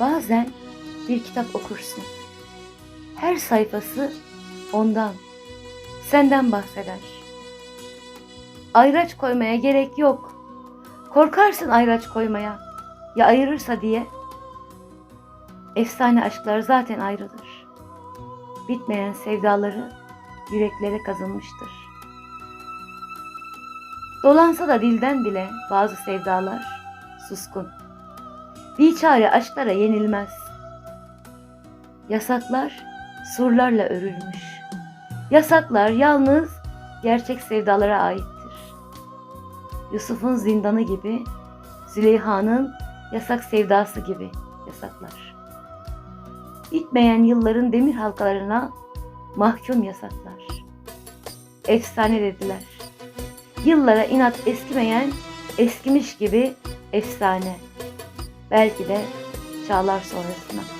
Bazen bir kitap okursun. Her sayfası ondan, senden bahseder. Ayraç koymaya gerek yok. Korkarsın ayraç koymaya. Ya ayırırsa diye. Efsane aşklar zaten ayrıdır. Bitmeyen sevdaları yüreklere kazınmıştır. Dolansa da dilden dile bazı sevdalar suskun. Biçare aşklara yenilmez. Yasaklar surlarla örülmüş. Yasaklar yalnız gerçek sevdalara aittir. Yusuf'un zindanı gibi, Züleyha'nın yasak sevdası gibi yasaklar. Bitmeyen yılların demir halkalarına mahkum yasaklar. Efsane dediler. Yıllara inat eskimeyen, eskimiş gibi efsane. Belki de çağlar sonrasına.